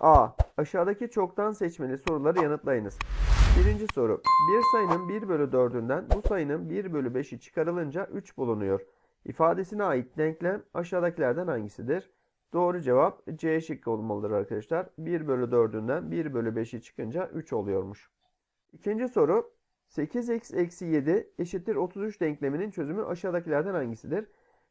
A. Aşağıdaki çoktan seçmeli soruları yanıtlayınız. Birinci soru. Bir sayının 1 bölü 4'ünden bu sayının 1 bölü 5'i çıkarılınca 3 bulunuyor. İfadesine ait denklem aşağıdakilerden hangisidir? Doğru cevap C şıkkı olmalıdır arkadaşlar. 1 bölü 4'ünden 1 bölü 5'i çıkınca 3 oluyormuş. İkinci soru. 8x eksi 7 eşittir 33 denkleminin çözümü aşağıdakilerden hangisidir?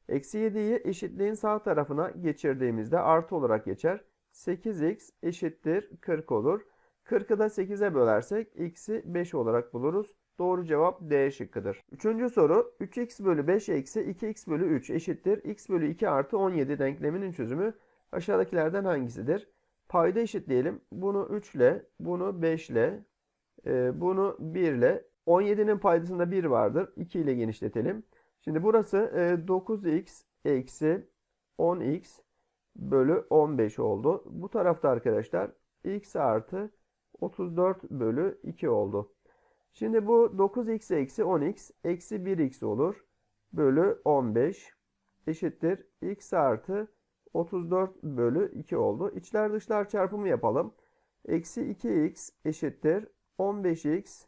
Eksi 7'yi eşitliğin sağ tarafına geçirdiğimizde artı olarak geçer. 8x eşittir 40 olur. 40'ı da 8'e bölersek x'i 5 olarak buluruz. Doğru cevap D şıkkıdır. Üçüncü soru 3x bölü 5 eksi 2x bölü 3 eşittir x bölü 2 artı 17 denkleminin çözümü aşağıdakilerden hangisidir? Payda eşitleyelim. Bunu 3 ile, bunu 5 ile, e, bunu 1 ile. 17'nin paydasında 1 vardır. 2 ile genişletelim. Şimdi burası e, 9x eksi 10x bölü 15 oldu. Bu tarafta arkadaşlar x artı 34 bölü 2 oldu. Şimdi bu 9x eksi 10x eksi 1x olur. Bölü 15 eşittir. x artı 34 bölü 2 oldu. İçler dışlar çarpımı yapalım. Eksi 2x eşittir. 15x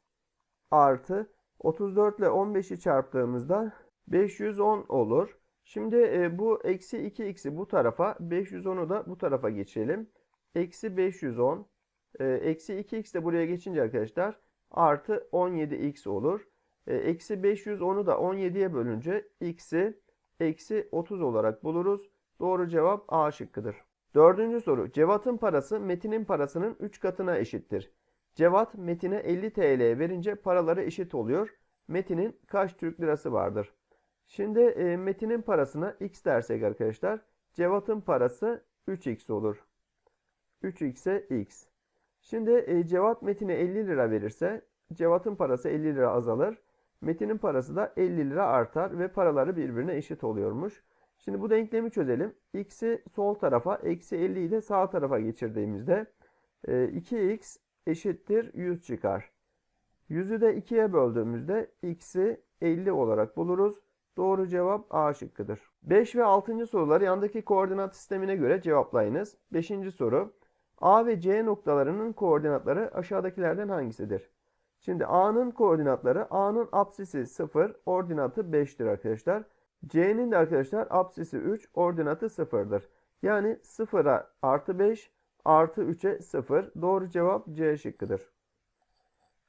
artı 34 ile 15'i çarptığımızda 510 olur. Şimdi e, bu eksi 2x'i bu tarafa 510'u da bu tarafa geçirelim. Eksi 510 e, eksi 2x de buraya geçince arkadaşlar artı 17x olur. E, Eksi 510'u da 17'ye bölünce x'i eksi 30 olarak buluruz. Doğru cevap A şıkkıdır. Dördüncü soru. Cevat'ın parası Metin'in parasının 3 katına eşittir. Cevat Metin'e 50 TL verince paraları eşit oluyor. Metin'in kaç Türk lirası vardır? Şimdi e, Metin'in parasına x dersek arkadaşlar. Cevat'ın parası 3x olur. 3x'e x. Şimdi e, Cevat Metin'e 50 lira verirse Cevat'ın parası 50 lira azalır. Metin'in parası da 50 lira artar ve paraları birbirine eşit oluyormuş. Şimdi bu denklemi çözelim. X'i sol tarafa, eksi 50'yi de sağ tarafa geçirdiğimizde e, 2x eşittir 100 çıkar. 100'ü de 2'ye böldüğümüzde x'i 50 olarak buluruz. Doğru cevap A şıkkıdır. 5 ve 6. soruları yandaki koordinat sistemine göre cevaplayınız. 5. soru. A ve C noktalarının koordinatları aşağıdakilerden hangisidir? Şimdi A'nın koordinatları A'nın apsisi 0, ordinatı 5'tir arkadaşlar. C'nin de arkadaşlar apsisi 3, ordinatı 0'dır. Yani 0'a artı 5 artı 3'e 0. Doğru cevap C şıkkıdır.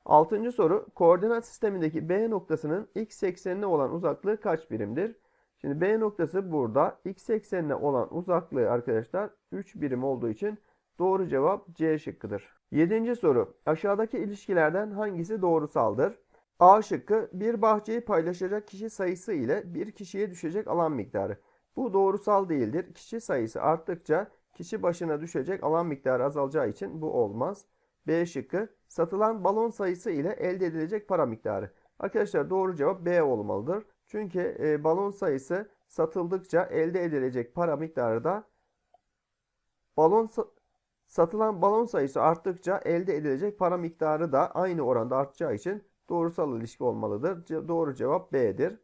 Altıncı soru. Koordinat sistemindeki B noktasının x eksenine olan uzaklığı kaç birimdir? Şimdi B noktası burada. X eksenine olan uzaklığı arkadaşlar 3 birim olduğu için doğru cevap C şıkkıdır. Yedinci soru. Aşağıdaki ilişkilerden hangisi doğrusaldır? A şıkkı bir bahçeyi paylaşacak kişi sayısı ile bir kişiye düşecek alan miktarı. Bu doğrusal değildir. Kişi sayısı arttıkça kişi başına düşecek alan miktarı azalacağı için bu olmaz. B şıkkı satılan balon sayısı ile elde edilecek para miktarı. Arkadaşlar doğru cevap B olmalıdır. Çünkü e, balon sayısı satıldıkça elde edilecek para miktarı da balon sa- satılan balon sayısı arttıkça elde edilecek para miktarı da aynı oranda artacağı için doğrusal ilişki olmalıdır. Ce- doğru cevap B'dir.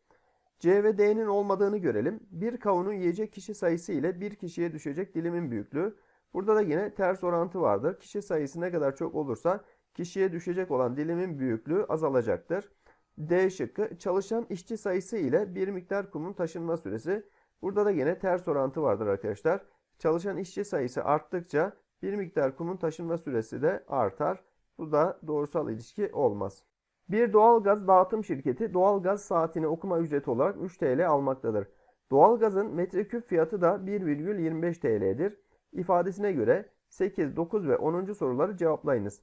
C ve D'nin olmadığını görelim. Bir kavunu yiyecek kişi sayısı ile bir kişiye düşecek dilimin büyüklüğü. Burada da yine ters orantı vardır. Kişi sayısı ne kadar çok olursa kişiye düşecek olan dilimin büyüklüğü azalacaktır. D şıkkı çalışan işçi sayısı ile bir miktar kumun taşınma süresi. Burada da yine ters orantı vardır arkadaşlar. Çalışan işçi sayısı arttıkça bir miktar kumun taşınma süresi de artar. Bu da doğrusal ilişki olmaz. Bir doğalgaz dağıtım şirketi doğalgaz saatini okuma ücreti olarak 3 TL almaktadır. Doğalgazın metreküp fiyatı da 1,25 TL'dir. İfadesine göre 8, 9 ve 10. soruları cevaplayınız.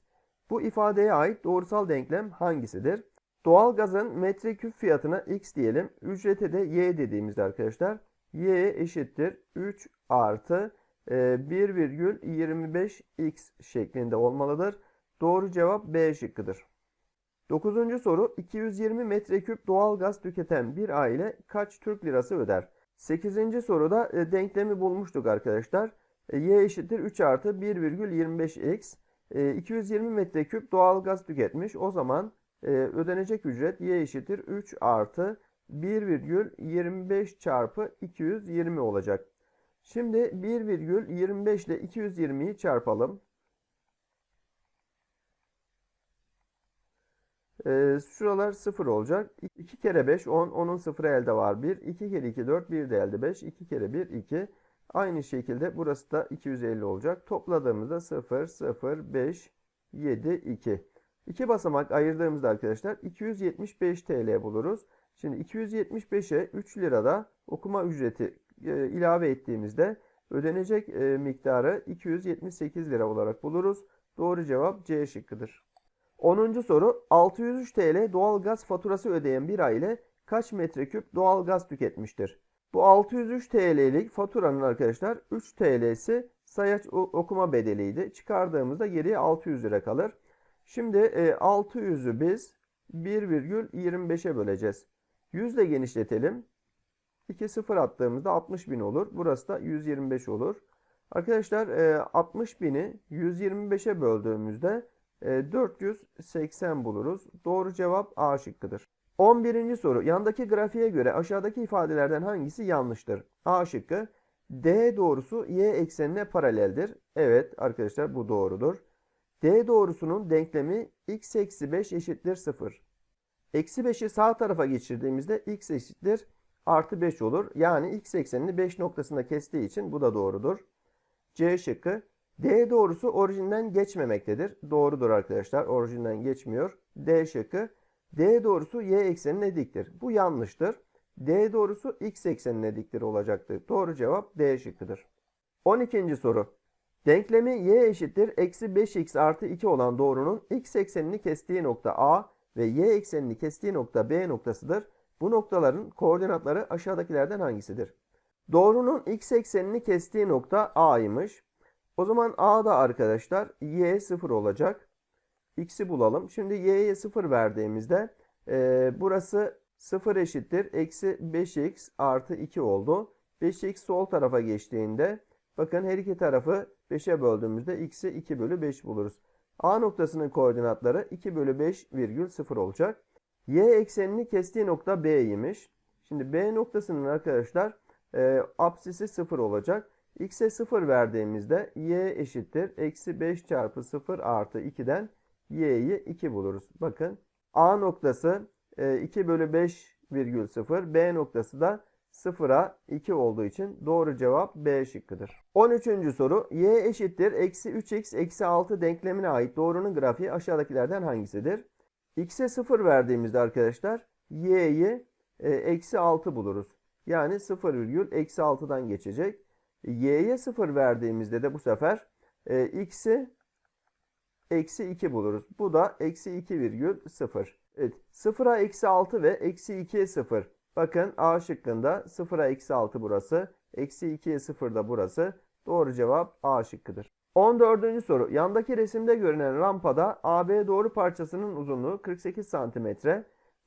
Bu ifadeye ait doğrusal denklem hangisidir? Doğalgazın metreküp fiyatına x diyelim. Ücrete de y dediğimizde arkadaşlar y eşittir 3 artı e, 1,25x şeklinde olmalıdır. Doğru cevap B şıkkıdır. 9. soru 220 metreküp doğalgaz tüketen bir aile kaç Türk lirası öder? 8. soruda e, denklemi bulmuştuk arkadaşlar. E, y eşittir 3 artı 1,25x. 220 e, metreküp doğal gaz tüketmiş. O zaman e, ödenecek ücret Y eşittir 3 artı 1,25 çarpı 220 olacak. Şimdi 1,25 ile 220'yi çarpalım. E, şuralar 0 olacak. 2 kere 5 10. 10'un 0'ı elde var 1. 2 kere 2 4. 1 de elde 5. 2 kere 1 2. Aynı şekilde burası da 250 olacak. Topladığımızda 0 0 5 7 2. 2 basamak ayırdığımızda arkadaşlar 275 TL buluruz. Şimdi 275'e 3 lirada okuma ücreti e, ilave ettiğimizde ödenecek e, miktarı 278 lira olarak buluruz. Doğru cevap C şıkkıdır. 10. soru 603 TL doğal gaz faturası ödeyen bir aile kaç metreküp doğal gaz tüketmiştir? Bu 603 TL'lik faturanın arkadaşlar 3 TL'si sayaç okuma bedeliydi. Çıkardığımızda geriye 600 lira kalır. Şimdi e, 600'ü biz 1,25'e böleceğiz. 100 ile genişletelim. 2 sıfır attığımızda 60 bin olur. Burası da 125 olur. Arkadaşlar e, 60 bini 125'e böldüğümüzde e, 480 buluruz. Doğru cevap A şıkkıdır. 11. soru. Yandaki grafiğe göre aşağıdaki ifadelerden hangisi yanlıştır? A şıkkı. D doğrusu y eksenine paraleldir. Evet arkadaşlar bu doğrudur. D doğrusunun denklemi x eksi 5 eşittir 0. Eksi 5'i sağ tarafa geçirdiğimizde x eşittir artı 5 olur. Yani x eksenini 5 noktasında kestiği için bu da doğrudur. C şıkkı. D doğrusu orijinden geçmemektedir. Doğrudur arkadaşlar. Orijinden geçmiyor. D şıkkı. D doğrusu y eksenine diktir. Bu yanlıştır. D doğrusu x eksenine diktir olacaktır. Doğru cevap D şıkkıdır. 12. soru. Denklemi y eşittir eksi 5x artı 2 olan doğrunun x eksenini kestiği nokta A ve y eksenini kestiği nokta B noktasıdır. Bu noktaların koordinatları aşağıdakilerden hangisidir? Doğrunun x eksenini kestiği nokta A'ymış. O zaman A'da arkadaşlar y 0 olacak. X'i bulalım. Şimdi y'ye 0 verdiğimizde e, burası 0 eşittir. Eksi 5x artı 2 oldu. 5x sol tarafa geçtiğinde bakın her iki tarafı 5'e böldüğümüzde x'i 2 bölü 5 buluruz. A noktasının koordinatları 2 bölü 5 virgül 0 olacak. Y eksenini kestiği nokta B'ymiş. Şimdi B noktasının arkadaşlar e, apsisi 0 olacak. X'e 0 verdiğimizde y eşittir. Eksi 5 çarpı 0 artı 2'den y'yi 2 buluruz. Bakın A noktası e, 2 bölü 5 virgül 0. B noktası da 0'a 2 olduğu için doğru cevap B şıkkıdır. 13. soru. Y eşittir. Eksi 3x eksi 6 denklemine ait doğrunun grafiği aşağıdakilerden hangisidir? X'e 0 verdiğimizde arkadaşlar y'yi e, eksi 6 buluruz. Yani 0 virgül eksi 6'dan geçecek. Y'ye 0 verdiğimizde de bu sefer e, x'i eksi 2 buluruz. Bu da eksi 2 virgül 0. Evet 0'a eksi 6 ve eksi 2'ye 0. Bakın A şıkkında 0'a eksi 6 burası. Eksi 2'ye 0 da burası. Doğru cevap A şıkkıdır. 14. soru. Yandaki resimde görünen rampada AB doğru parçasının uzunluğu 48 cm,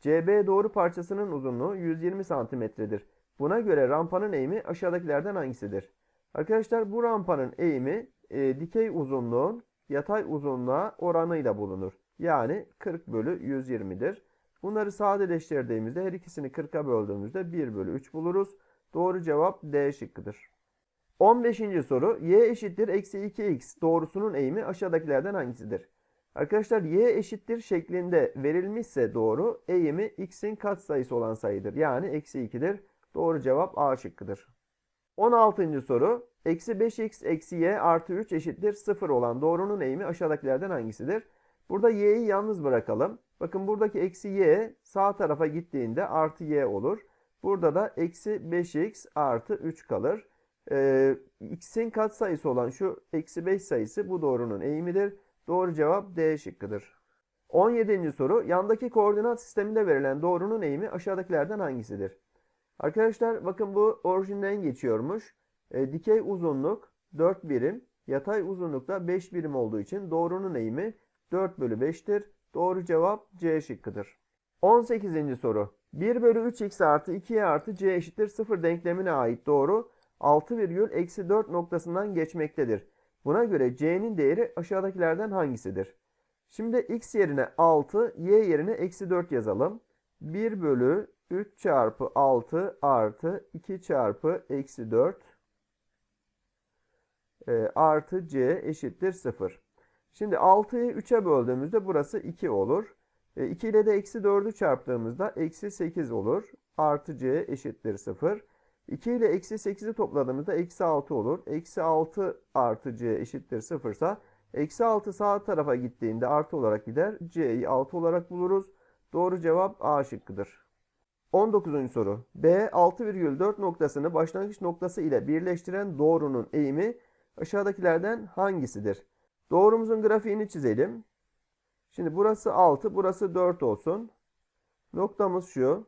CB doğru parçasının uzunluğu 120 cm'dir. Buna göre rampanın eğimi aşağıdakilerden hangisidir? Arkadaşlar bu rampanın eğimi e, dikey uzunluğun yatay uzunluğa oranıyla bulunur. Yani 40 bölü 120'dir. Bunları sadeleştirdiğimizde her ikisini 40'a böldüğümüzde 1 bölü 3 buluruz. Doğru cevap D şıkkıdır. 15. soru. Y eşittir eksi 2x doğrusunun eğimi aşağıdakilerden hangisidir? Arkadaşlar y eşittir şeklinde verilmişse doğru eğimi x'in katsayısı olan sayıdır. Yani eksi 2'dir. Doğru cevap A şıkkıdır. 16. soru. Eksi 5x eksi y artı 3 eşittir 0 olan doğrunun eğimi aşağıdakilerden hangisidir? Burada y'yi yalnız bırakalım. Bakın buradaki eksi y sağ tarafa gittiğinde artı y olur. Burada da eksi 5x artı 3 kalır. Ee, x'in katsayısı olan şu eksi 5 sayısı bu doğrunun eğimidir. Doğru cevap D şıkkıdır. 17. soru. Yandaki koordinat sisteminde verilen doğrunun eğimi aşağıdakilerden hangisidir? Arkadaşlar bakın bu orijinden geçiyormuş. E, dikey uzunluk 4 birim, yatay uzunluk da 5 birim olduğu için doğrunun eğimi 4 bölü 5'tir. Doğru cevap C şıkkıdır. 18. soru. 1 bölü 3x artı 2y artı c eşittir 0 denklemine ait doğru 6 virgül eksi 4 noktasından geçmektedir. Buna göre c'nin değeri aşağıdakilerden hangisidir? Şimdi x yerine 6, y yerine eksi 4 yazalım. 1 bölü 3 çarpı 6 artı 2 çarpı eksi 4 e, artı c eşittir 0. Şimdi 6'yı 3'e böldüğümüzde burası 2 olur. E, 2 ile de eksi 4'ü çarptığımızda eksi 8 olur. Artı c eşittir 0. 2 ile eksi 8'i topladığımızda eksi 6 olur. Eksi 6 artı c eşittir 0 ise eksi 6 sağ tarafa gittiğinde artı olarak gider. c'yi 6 olarak buluruz. Doğru cevap A şıkkıdır. 19. soru. B 6,4 noktasını başlangıç noktası ile birleştiren doğrunun eğimi aşağıdakilerden hangisidir? Doğrumuzun grafiğini çizelim. Şimdi burası 6, burası 4 olsun. Noktamız şu.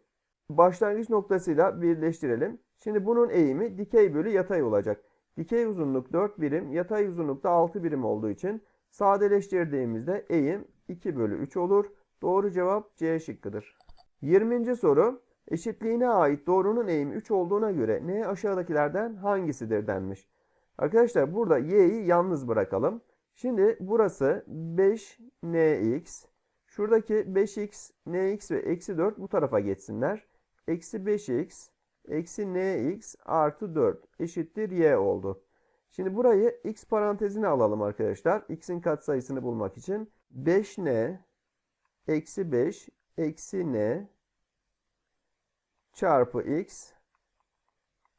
Başlangıç noktasıyla birleştirelim. Şimdi bunun eğimi dikey bölü yatay olacak. Dikey uzunluk 4 birim, yatay uzunluk da 6 birim olduğu için sadeleştirdiğimizde eğim 2 bölü 3 olur. Doğru cevap C şıkkıdır. 20. soru. Eşitliğine ait doğrunun eğimi 3 olduğuna göre n aşağıdakilerden hangisidir denmiş. Arkadaşlar burada y'yi yalnız bırakalım. Şimdi burası 5nx. Şuradaki 5x, nx ve eksi 4 bu tarafa geçsinler. Eksi 5x, eksi nx artı 4 eşittir y oldu. Şimdi burayı x parantezine alalım arkadaşlar. x'in katsayısını bulmak için. 5n eksi 5 eksi n çarpı x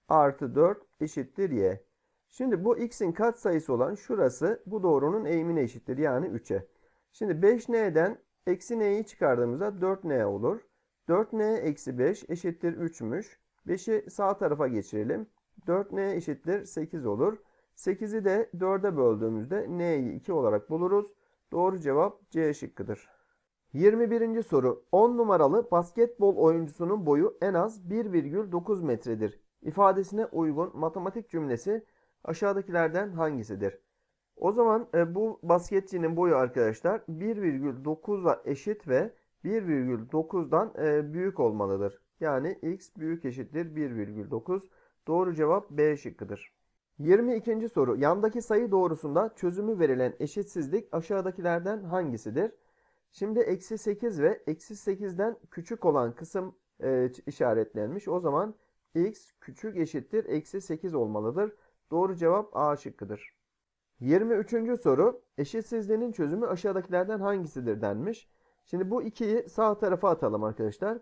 artı 4 eşittir y. Şimdi bu x'in katsayısı olan şurası bu doğrunun eğimine eşittir. Yani 3'e. Şimdi 5n'den eksi n'yi çıkardığımızda 4n olur. 4n eksi 5 eşittir 3'müş. 5'i sağ tarafa geçirelim. 4n eşittir 8 olur. 8'i de 4'e böldüğümüzde n'yi 2 olarak buluruz. Doğru cevap C şıkkıdır. 21. soru. 10 numaralı basketbol oyuncusunun boyu en az 1,9 metredir. İfadesine uygun matematik cümlesi aşağıdakilerden hangisidir? O zaman e, bu basketçinin boyu arkadaşlar 1,9'a eşit ve 1,9'dan e, büyük olmalıdır. Yani x büyük eşittir 1,9. Doğru cevap B şıkkıdır. 22. soru. Yandaki sayı doğrusunda çözümü verilen eşitsizlik aşağıdakilerden hangisidir? Şimdi eksi 8 ve eksi 8'den küçük olan kısım e, işaretlenmiş. O zaman x küçük eşittir eksi 8 olmalıdır. Doğru cevap A şıkkıdır. 23. soru. Eşitsizliğinin çözümü aşağıdakilerden hangisidir denmiş. Şimdi bu 2'yi sağ tarafa atalım arkadaşlar.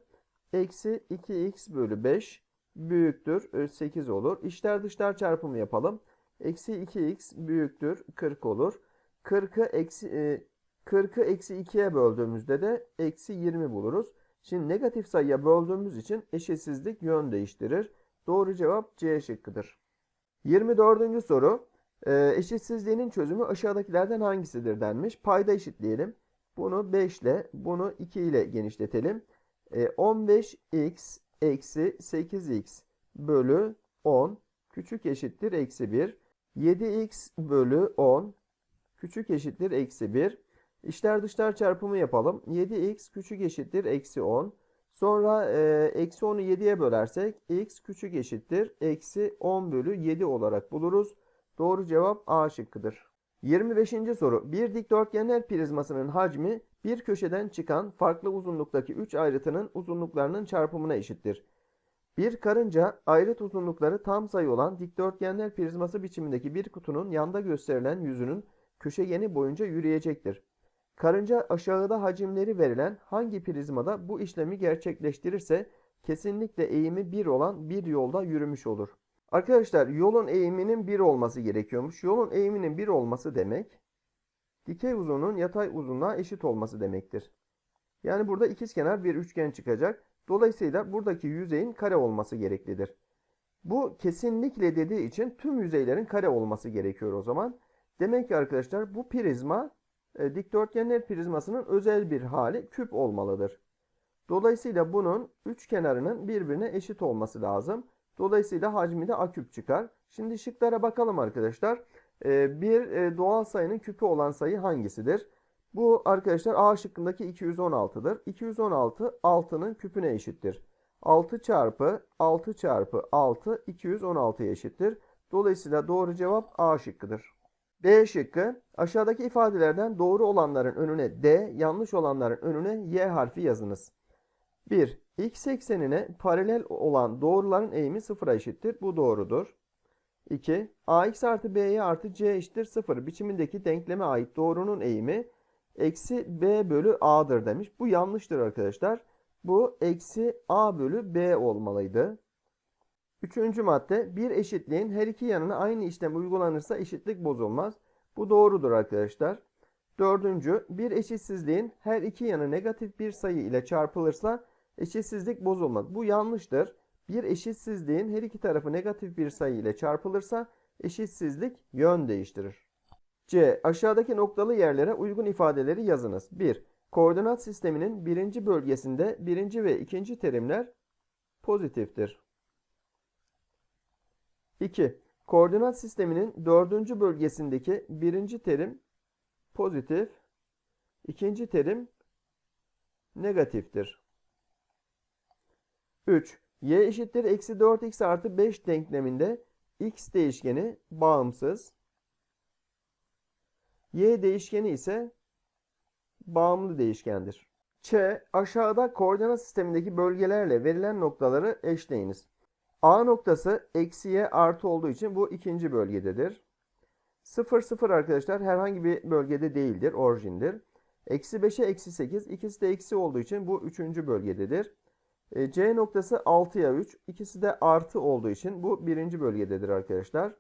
Eksi 2x bölü 5 büyüktür 8 olur. İçler dışlar çarpımı yapalım. Eksi 2x büyüktür 40 olur. 40'ı eksi, e, 40'ı eksi 2'ye böldüğümüzde de eksi 20 buluruz. Şimdi negatif sayıya böldüğümüz için eşitsizlik yön değiştirir. Doğru cevap C şıkkıdır. 24. soru. E, eşitsizliğinin çözümü aşağıdakilerden hangisidir denmiş. Payda eşitleyelim. Bunu 5 ile bunu 2 ile genişletelim. E, 15x eksi 8x bölü 10 küçük eşittir eksi 1. 7x bölü 10 küçük eşittir eksi 1. İçler dışlar çarpımı yapalım. 7x küçük eşittir eksi 10. Sonra e, eksi 10'u 7'ye bölersek x küçük eşittir eksi 10 bölü 7 olarak buluruz. Doğru cevap A şıkkıdır. 25. soru. Bir dikdörtgenler prizmasının hacmi bir köşeden çıkan farklı uzunluktaki 3 ayrıtının uzunluklarının çarpımına eşittir. Bir karınca ayrıt uzunlukları tam sayı olan dikdörtgenler prizması biçimindeki bir kutunun yanda gösterilen yüzünün köşegeni boyunca yürüyecektir. Karınca aşağıda hacimleri verilen hangi prizmada bu işlemi gerçekleştirirse kesinlikle eğimi 1 olan bir yolda yürümüş olur. Arkadaşlar yolun eğiminin 1 olması gerekiyormuş. Yolun eğiminin 1 olması demek dikey uzunluğun yatay uzunluğa eşit olması demektir. Yani burada ikizkenar bir üçgen çıkacak. Dolayısıyla buradaki yüzeyin kare olması gereklidir. Bu kesinlikle dediği için tüm yüzeylerin kare olması gerekiyor o zaman. Demek ki arkadaşlar bu prizma e, dikdörtgenler prizmasının özel bir hali küp olmalıdır. Dolayısıyla bunun üç kenarının birbirine eşit olması lazım. Dolayısıyla hacmi de a çıkar. Şimdi şıklara bakalım arkadaşlar. E, bir e, doğal sayının küpü olan sayı hangisidir? Bu arkadaşlar A şıkkındaki 216'dır. 216 6'nın küpüne eşittir. 6 çarpı 6 çarpı 6 216'ya eşittir. Dolayısıyla doğru cevap A şıkkıdır. D şıkkı aşağıdaki ifadelerden doğru olanların önüne D, yanlış olanların önüne Y harfi yazınız. 1. X eksenine paralel olan doğruların eğimi sıfıra eşittir. Bu doğrudur. 2. AX artı BY artı C eşittir 0 biçimindeki denkleme ait doğrunun eğimi eksi B bölü A'dır demiş. Bu yanlıştır arkadaşlar. Bu eksi A bölü B olmalıydı. Üçüncü madde bir eşitliğin her iki yanına aynı işlem uygulanırsa eşitlik bozulmaz. Bu doğrudur arkadaşlar. Dördüncü bir eşitsizliğin her iki yanı negatif bir sayı ile çarpılırsa eşitsizlik bozulmaz. Bu yanlıştır. Bir eşitsizliğin her iki tarafı negatif bir sayı ile çarpılırsa eşitsizlik yön değiştirir. C. Aşağıdaki noktalı yerlere uygun ifadeleri yazınız. 1. Koordinat sisteminin birinci bölgesinde birinci ve ikinci terimler pozitiftir. 2. Koordinat sisteminin dördüncü bölgesindeki birinci terim pozitif, ikinci terim negatiftir. 3. Y eşittir eksi 4x artı 5 denkleminde x değişkeni bağımsız, y değişkeni ise bağımlı değişkendir. Ç. Aşağıda koordinat sistemindeki bölgelerle verilen noktaları eşleyiniz. A noktası eksi y artı olduğu için bu ikinci bölgededir. 0 0 arkadaşlar herhangi bir bölgede değildir, orijindir. Eksi 5'e eksi 8 ikisi de eksi olduğu için bu üçüncü bölgededir. E, C noktası 6'ya 3 ikisi de artı olduğu için bu birinci bölgededir arkadaşlar.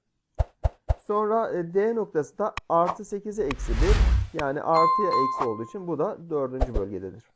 Sonra e, D noktası da artı 8'e eksi 1 yani artıya eksi olduğu için bu da dördüncü bölgededir.